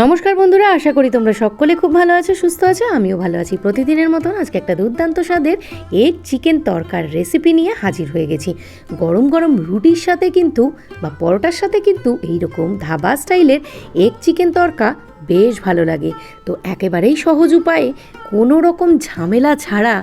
নমস্কার বন্ধুরা, আশা করি তোমরা সকলে খুব ভালো আছো, সুস্থ আছো, আমিও ভালো আছি। প্রতিদিনের মতন আজকে একটা দুর্দান্ত স্বাদের এগ চিকেন তরকার রেসিপি নিয়ে হাজির হয়ে গেছি। গরম গরম রুটির সাথে কিন্তু বা পরোটার সাথে কিন্তু এইরকম ধাবা স্টাইলের এগ চিকেন তরকা বেশ ভালো লাগে। তো একেবারেই সহজ উপায়ে কোনো রকম ঝামেলা ছাড়া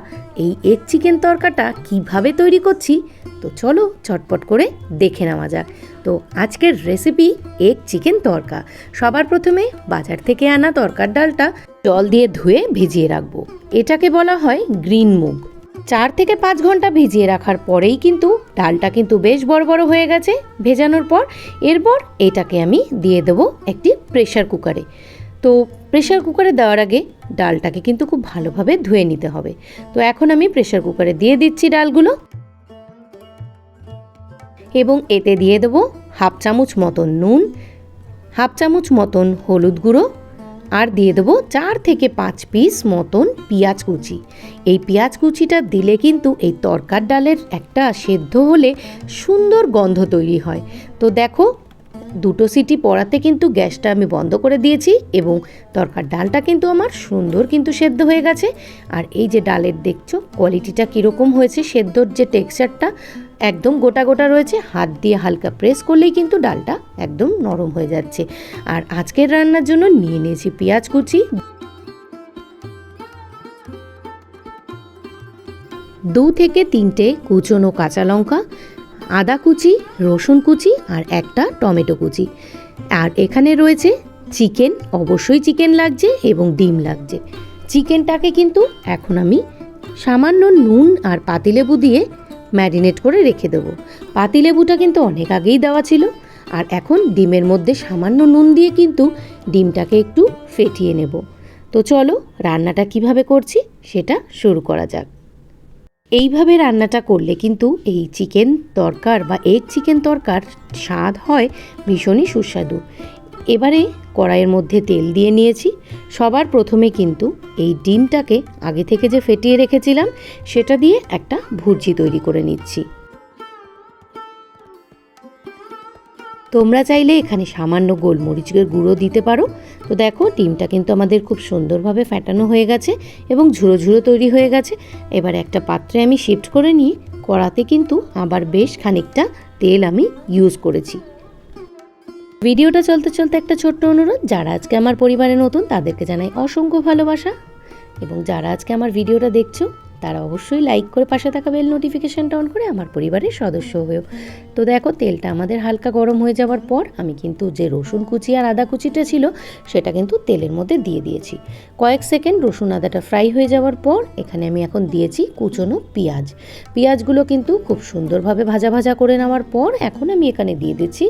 এই এগ চিকেন তরকাটা কীভাবে তৈরি করছি? তো চলো চটপট করে দেখে নেওয়া যাক। তো আজকের রেসিপি এগ চিকেন তরকা। সবার প্রথমে বাজার থেকে আনা তরকার ডালটা জল দিয়ে ধুয়ে ভিজিয়ে রাখব। এটাকে বলা হয় গ্রিন মুগ চার থেকে পাঁচ ঘণ্টা ভিজিয়ে রাখার পরেই কিন্তু ডালটা কিন্তু বেশ বড় বড় হয়ে গেছে। ভেজানোর পর এরপর এটাকে আমি দিয়ে দেবো একটি প্রেশার কুকারে। তো প্রেশার কুকারে দেওয়ার আগে ডালটাকে কিন্তু খুব ভালোভাবে ধুয়ে নিতে হবে। তো এখন আমি প্রেশার কুকারে দিয়ে দিচ্ছি ডালগুলো। এবং এতে দিয়ে দেবো হাফ চামচ মতন নুন, হাফ চামচ মতন হলুদ গুঁড়ো আর দিয়ে দেবো চার থেকে পাঁচ পিস মতন পেঁয়াজ কুচি। এই পেঁয়াজ কুচিটা দিলে কিন্তু এই তরকার ডালের একটা সেদ্ধ হলে সুন্দর গন্ধ তৈরি হয়। তো দেখো, দুটো সিটি পড়াতে কিন্তু গ্যাসটা আমি বন্ধ করে দিয়েছি এবং তরকার ডালটা কিন্তু আমার সুন্দর কিন্তু সেদ্ধ হয়ে গেছে। আর এই যে ডালের দেখছ কোয়ালিটিটা কীরকম হয়েছে, সেদ্ধর যে টেক্সচারটা একদম গোটা গোটা রয়েছে, হাত দিয়ে হালকা প্রেস করলেই কিন্তু ডালটা একদম নরম হয়ে যাচ্ছে। আর আজকের রান্নার জন্য নিয়ে নিয়েছি পেঁয়াজ কুচি। দু থেকে তিনটে কুচনো কাঁচা লঙ্কা, আদা কুচি, রসুন কুচি আর একটা টমেটো কুচি। আর এখানে রয়েছে চিকেন, অবশ্যই চিকেন লাগছে এবং ডিম লাগছে। চিকেনটাকে কিন্তু এখন আমি সামান্য নুন আর পাতিলেবু দিয়ে ম্যারিনেট করে রেখে দেবো। পাতিলেবুটা কিন্তু অনেক আগেই দেওয়া ছিল। আর এখন ডিমের মধ্যে সামান্য নুন দিয়ে কিন্তু ডিমটাকে একটু ফেটিয়ে নেব। তো চলো, রান্নাটা কীভাবে করছি সেটা শুরু করা যাক। এইভাবে রান্নাটা করলে কিন্তু এই চিকেন তরকার বা এগ চিকেন তরকার স্বাদ হয় ভীষণই সুস্বাদু। এবারে কড়াইয়ের মধ্যে তেল দিয়ে নিয়েছি। সবার প্রথমে কিন্তু এই ডিমটাকে আগে থেকে যে ফেটিয়ে রেখেছিলাম, সেটা দিয়ে একটা ভুর্জি তৈরি করে নিচ্ছি। তোমরা চাইলে এখানে সামান্য গোলমরিচের গুঁড়ো দিতে পারো। তো দেখো, ডিমটা কিন্তু আমাদের খুব সুন্দরভাবে ফ্যাটানো হয়ে গেছে এবং ঝুড়ো ঝুড়ো তৈরি হয়ে গেছে। এবার একটা পাত্রে আমি শিফট করে নিয়ে কড়াতে কিন্তু আবার বেশ খানিকটা তেল আমি ইউজ করেছি। ভিডিওটা চলতে চলতে একটা ছোট্ট অনুরোধ, যারা আজকে আমার পরিবারে নতুন তাদেরকে জানাই অসংখ্য ভালোবাসা। এবং যারা আজকে আমার ভিডিওটা দেখছ, তারা অবশ্যই লাইক করে পাশে থাকা বেল নোটিফিকেশানটা অন করে আমার পরিবারের সদস্য হয়েও। তো দেখো, তেলটা আমাদের হালকা গরম হয়ে যাওয়ার পর আমি কিন্তু যে রসুন কুচি আর আদা কুচিটা ছিল, সেটা কিন্তু তেলের মধ্যে দিয়ে দিয়েছি। কয়েক সেকেন্ড রসুন আদাটা ফ্রাই হয়ে যাওয়ার পর এখানে আমি এখন দিয়েছি কুচনো পেঁয়াজ। পেঁয়াজগুলো কিন্তু খুব সুন্দরভাবে ভাজা ভাজা করে নেওয়ার পর এখন আমি এখানে দিয়ে দিচ্ছি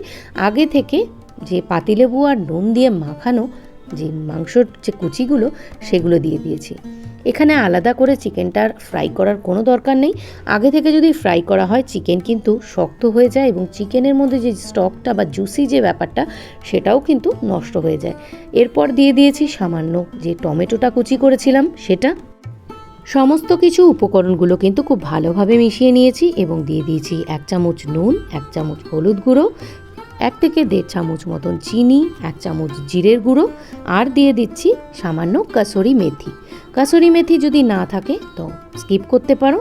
আগে থেকে যে পাতিলেবু আর নুন দিয়ে মাখানো যে মাংসর যে কুচিগুলো, সেগুলো দিয়ে দিয়েছি। এখানে আলাদা করে চিকেনটার ফ্রাই করার কোনো দরকার নেই। আগে থেকে যদি ফ্রাই করা হয়, চিকেন কিন্তু শক্ত হয়ে যায় এবং চিকেনের মধ্যে যে স্টকটা বা জুসি যে ব্যাপারটা, সেটাও কিন্তু নষ্ট হয়ে যায়। এরপর দিয়ে দিয়েছি সামান্য যে টমেটোটা কুচি করেছিলাম, সেটা। সমস্ত কিছু উপকরণগুলো কিন্তু খুব ভালোভাবে মিশিয়ে নিয়েছি এবং দিয়ে দিয়েছি এক চামচ নুন, এক চামচ হলুদ গুঁড়ো এক থেকে দেড় চামচ মতন চিনি, এক চামচ জিরের গুঁড়ো, আর দিয়ে দিচ্ছি সামান্য কাসরি মেথি। কাসরি মেথি যদি না থাকে, তো স্কিপ করতে পারো।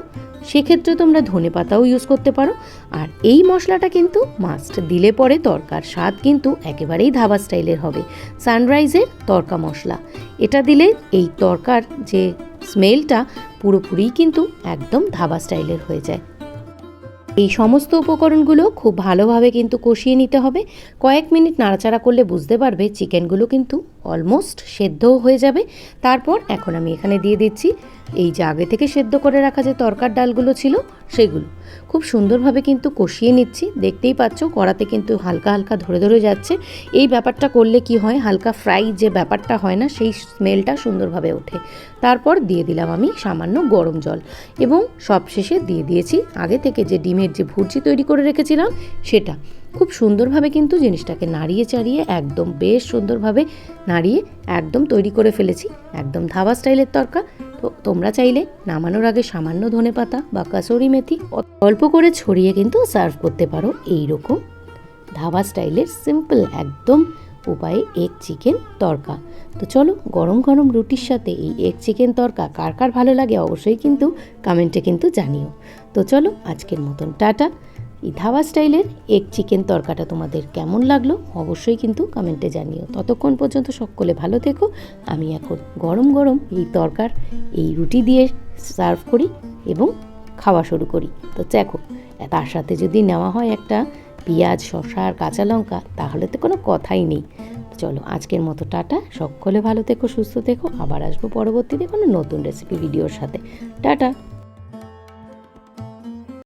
সেক্ষেত্রে তোমরা ধনে পাতাও ইউজ করতে পারো। আর এই মশলাটা কিন্তু মাস্ট দিলে পরে তরকার স্বাদ কিন্তু একেবারেই ধাবা স্টাইলের হবে। সানরাইজের তরকা মশলা, এটা দিলে এই তরকার যে স্মেলটা পুরোপুরিই কিন্তু একদম ধাবা স্টাইলের হয়ে যায়। এই সমস্ত উপকরণগুলো খুব ভালোভাবে কিন্তু কষিয়ে নিতে হবে। কয়েক মিনিট নাড়াচাড়া করলে বুঝতে পারবে চিকেনগুলো কিন্তু অলমোস্ট সেদ্ধও হয়ে যাবে। তারপর এখন আমি এখানে দিয়ে দিচ্ছি এই যে আগে থেকে সেদ্ধ করে রাখা যে তরকার ডালগুলো ছিল, সেগুলো। খুব সুন্দরভাবে কিন্তু কষিয়ে নিচ্ছি। দেখতেই পাচ্ছ, কড়াতে কিন্তু হালকা হালকা ধরে ধরে যাচ্ছে। এই ব্যাপারটা করলে কি হয়, হালকা ফ্রাই যে ব্যাপারটা হয় না, সেই স্মেলটা সুন্দরভাবে ওঠে। তারপর দিয়ে দিলাম আমি সামান্য গরম জল এবং সবশেষে দিয়ে দিয়েছি আগে থেকে যে ডিমের যে ভুর্জি তৈরি করে রেখেছিলাম, সেটা। খুব সুন্দরভাবে কিন্তু জিনিসটাকে নাড়িয়ে চাড়িয়ে একদম বেশ সুন্দরভাবে নাড়িয়ে একদম তৈরি করে ফেলেছি। একদম ধাবা স্টাইলের তরকা তো তোমরা চাইলে নামানোর আগে সামান্য ধনে পাতা বা কাসুরি মেথি অল্প করে ছড়িয়ে কিন্তু সার্ভ করতে পারো এই রকম ধাবা স্টাইলের সিম্পল একদম উপায়ে এগ চিকেন তরকা। তো চলো গরম গরম রুটির সাথে এই এগ চিকেন তরকা কার কার ভালো লাগে অবশ্যই কিন্তু কমেন্টে কিন্তু জানিও। তো চলো আজকের মতন টাটা। এই ধাবা স্টাইলের এগ চিকেন তরকাটা তোমাদের কেমন লাগল অবশ্যই কিন্তু কমেন্টে জানিও। ততক্ষণ পর্যন্ত সকলে ভালো থেকো। আমি এখন গরম গরম এই তরকার, এই রুটি দিয়ে সার্ভ করি এবং খাওয়া শুরু করি। তো দেখো, তার সাথে যদি নেওয়া হয় একটা পেঁয়াজ, শসা আর কাঁচা লঙ্কা, তাহলে তো কোনো কথাই নেই। চলো, আজকের মতো টাটা। সকলে ভালো থেকো, সুস্থ থেকো। আবার আসব পরবর্তীতে কোনো নতুন রেসিপি ভিডিওর সাথে। টাটা!